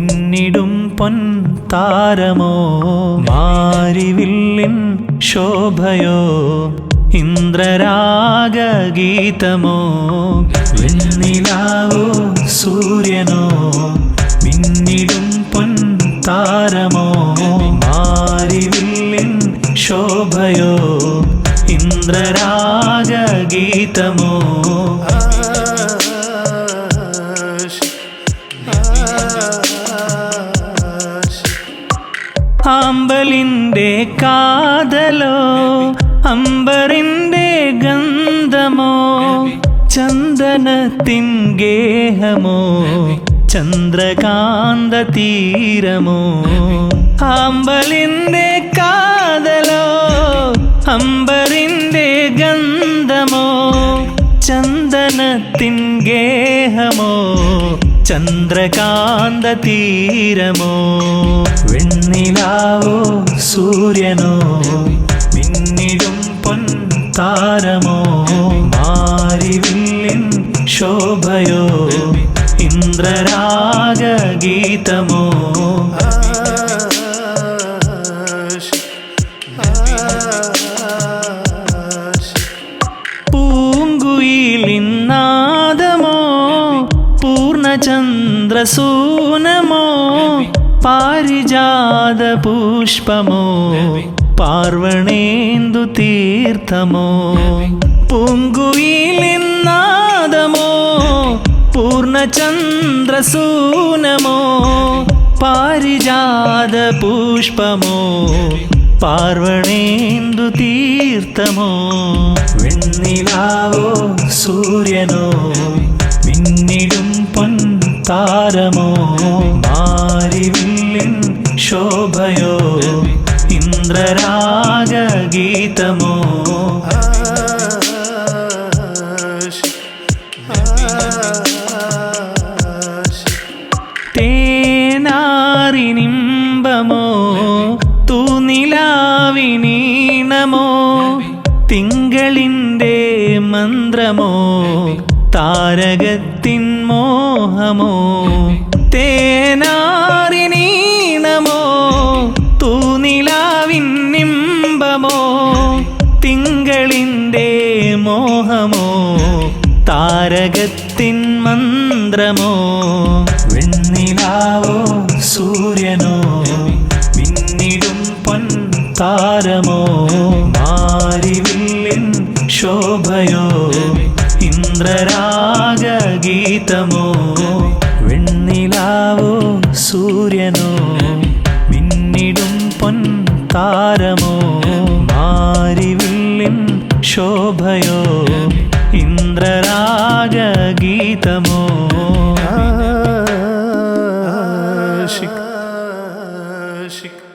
മിന്നിടും പൊൻ താരമോ? മാരിവില്ലിൻ ശോഭയോ? ഇന്ദ്രരാഗീതമോ വെണ്ണിലാവോ സൂര്യനോ? മിന്നിടും പൊൻ താരമോ? മാരിവില്ലിൻ ശോഭയോ? ഇന്ദ്രരാഗീതമോ ആമ്പലിന്റെ കാതലോ അമ്പറിന്റെ ഗന്ധമോ ചന്ദനത്തിൻ ഗേഹമോ Chandrakanta തീരമോ. ആമ്പലിന്റെ കാതലോ അമ്പറിന്റെ ഗന്ധമോ ചന്ദനത്തിൻ ഗേഹമോ. Chandrakanta തീരമോ? വെണ്ണിലാവോ സൂര്യനോ? മിന്നിടും പൊൻ താരമോ മാരിവില്ലിൻ ശോഭയോ? ഇന്ദ്രരാഗീതമോ പൂങ്കുയിലിന്നാദമോ പൂർണചന്ദ്രസൂനമോ പാരിജാത പുഷ്പമോ? Parvanendu തീർത്ഥമോ? പൂങ്കുയിലിന്നാദമോ? പൂർണചന്ദ്രസൂനമോ പാരിജാത പുഷ്പമോ? Parvanendu തീർത്ഥമോ? വെണ്ണിലാവോ സൂര്യനോ? മിന്നിടും പൊൻ താരമോ? മാരിവില്ലിൻ ശോഭയോ? ഇന്ദ്രരാഗീതമോ തേനാറിനിമ്പമോ? തൂനിലാവിനീണമോ തിങ്കളിന്റെ മന്ത്രമോ? താരകത്തിൻ മോഹമോ? തേനാറിനീണമോ തൂനിലാവിൻ നിമ്പമോ? തിങ്കളിന്റെ മോഹമോ? താരകത്തിൻ മന്ത്രമോ? വെണ്ണിലാവോ സൂര്യനോ? പിന്നിടും പൊൻ താരമോ ഇന്ദ്രരാഗീതമോ വെണ്ണിലാവോ സൂര്യനോ? മിന്നിടും പൊൻ താരമോ മാരിവില്ലിൻ ശോഭയോ? ഇന്ദ്രരാഗീതമോ Ashiq.